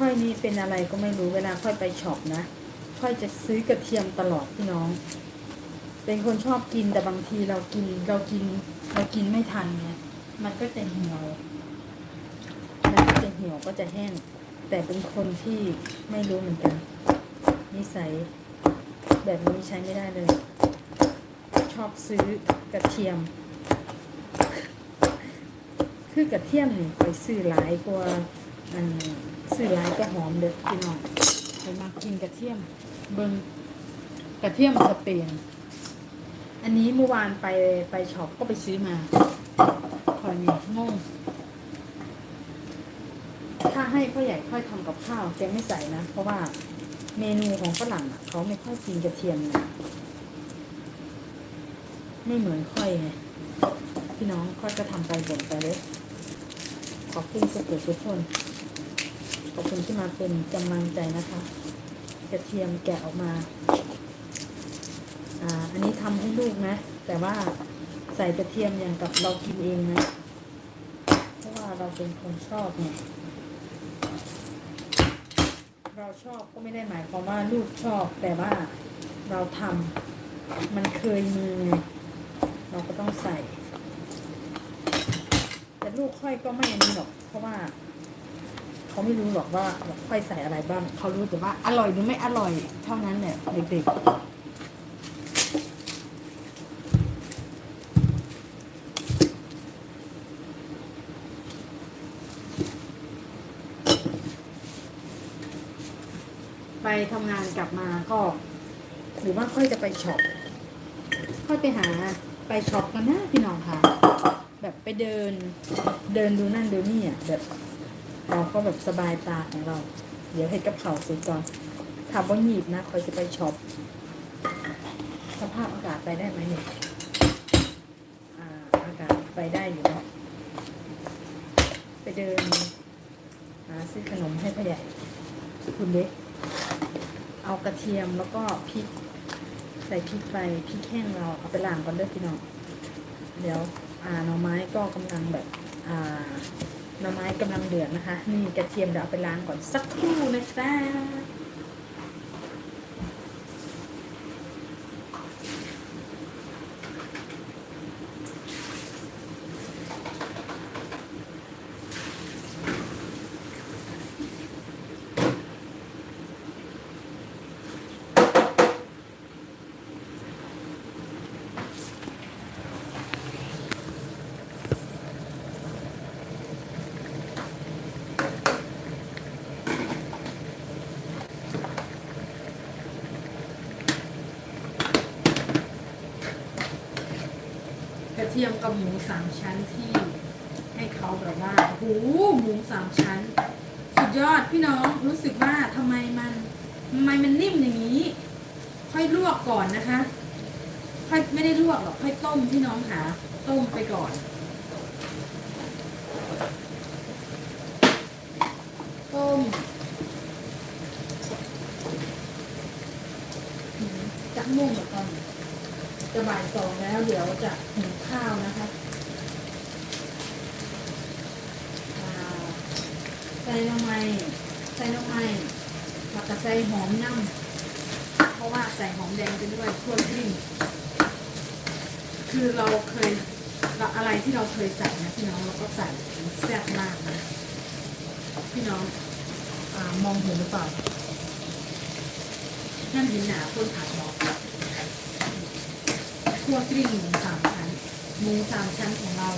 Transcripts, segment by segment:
ค่อยนี่เป็นอะไรก็ไม่รู้เวลาค่อยไปช็อปนะ ค่อยจะซื้อกระเทียมตลอดพี่น้อง เป็นคนชอบกินแต่บางทีเรากินเรากินเรากินไม่ทันไงมันก็จะเหี่ยว มันก็จะเหี่ยวก็จะแห้ง แต่เป็นคนที่ไม่รู้เหมือนกัน นิสัยแบบนี้ใช้ไม่ได้เลย ชอบซื้อกระเทียม คือกระเทียมนี่ไปซื้อหลายกว่าอัน ซื้อหลายก็หอมเด้อพี่น้องไปมากินกระเทียม เบิงกระเทียมสเปน อันนี้เมื่อวานไปไปช็อปก็ไปซื้อมาคอยนี่งงถ้าให้พ่อใหญ่ค่อยทำกับข้าวแกไม่ใส่นะ เพราะว่าเมนูของฝรั่งเขาไม่ค่อยกินกระเทียมนะไม่เหมือนค่อยไงพี่น้องค่อยก็ทำไปบ่นไปเลยขอบคุณสุดทุกคน อบคุณที่มาเป็นกำลังใจนะคะ กระเทียมแกะออกมา อ่า อันนี้ทำให้ลูกนะ แต่ว่าใส่กระเทียมอย่างกับเรากินเองนะ เพราะว่าเราเป็นคนชอบเนี่ย เราชอบก็ไม่ได้หมายความว่าลูกชอบ แต่ว่าเราทำมันเคยมือไงเราก็ต้องใส่ แต่ลูกค่อยก็ไม่อันนี้หรอก เขาไม่รู้หรอกว่าค่อยใส่อะไรบ้าง เขารู้แต่ว่าอร่อยหรือไม่อร่อยเท่านั้นแหละเด็กๆไปทำงานกลับมาก็ หรือว่าค่อยจะไปช็อปค่อยไปหาไปช็อปกันนะพี่น้องค่ะ แบบไปเดิน เดินดูนั่นดูนี่อะแบบ เราก็แบบสบายตาของเรา เดี๋ยวเห็ดกับเขาสร็จก่อนถามว่าหยีบนะคอยจะไปช็อป สภาพอากาศไปได้ไหมเนี่ยอ่าอากาศไปได้อยู่เนาะไปเดินหาซื้อขนมให้พ่อใหญ่คุณเล็กเอากระเทียมแล้วก็พริก ใส่พริกไปพริกแห้งเราเอาไปล้างก่อนเด้อพี่น้องเดี๋ยวอ่าหน่อไม้ก็กำลังแบบ อ่า หน่อไม้กำลังเดือดนะคะ นี่กระเทียมเดี๋ยวเอาไปล้างก่อนสักครู่นะคะ เทียมกับหมูสามชั้นที่ให้เขาแบบว่าโอ้โหมูสามชั้น สุดยอดพี่น้องรู้สึกว่าทำไมมันทำไมมันนิ่มอย่างนี้ ค่อยลวกก่อนนะคะ ค่อยไม่ได้ลวกหรอกค่อยต้มพี่น้องหาต้มไปก่อนต้มจักมุ่งกับตอนนี้ จะบ่ายสองแล้ว เดี๋ยวจะหุงข้าวนะคะใส่น้ำไม้ใส่น้ำไม้แล้วก็ใส่หอมน้ำเพราะว่าใส่หอมแดงไปด้วยทั่วกลิ้งคือเราเคยอะไรที่เราเคยใส่นะพี่น้องเราก็ใส่แซ่บมากนะพี่น้องอมองเห็นหรือเปล่านั่นเห็นหนาคนผัดบอก คั่วกลิ้งหมูสามชั้นหมูสามชั้นของเรา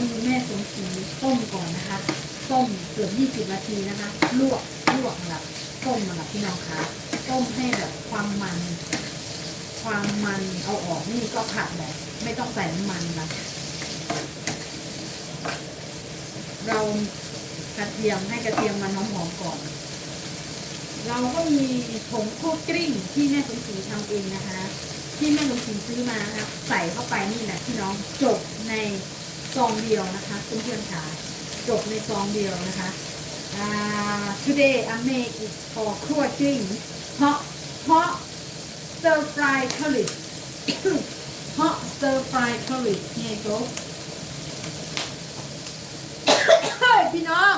มีแม่สมศรีต้มก่อนนะคะ ต้มเกือบ 20 นาทีนะคะ ลวกลวกแบบต้มมาแบบพี่น้องคะต้มให้แบบความมัน ความมันเอาออกนี่ก็ผัดแบบไม่ต้องใส่น้ำมันนะเรากระเทียมให้กระเทียมมันหอมๆก่อน เราก็มีผงคั่วกลิ้งที่แม่สมศรีทำเองนะคะ ที่แม่ลุงศรีซื้อมานะครับใส่เข้าไปนี่แหละพี่น้องจบในซองเดียวนะคะเพื่อนๆค่ะจบในซองเดียวนะคะอ่า today I make it for ครัวกลิ้งเพราะเพราะ stir fry curry เพราะ stir fry curry เนี่ยจ๊กพี่น้อง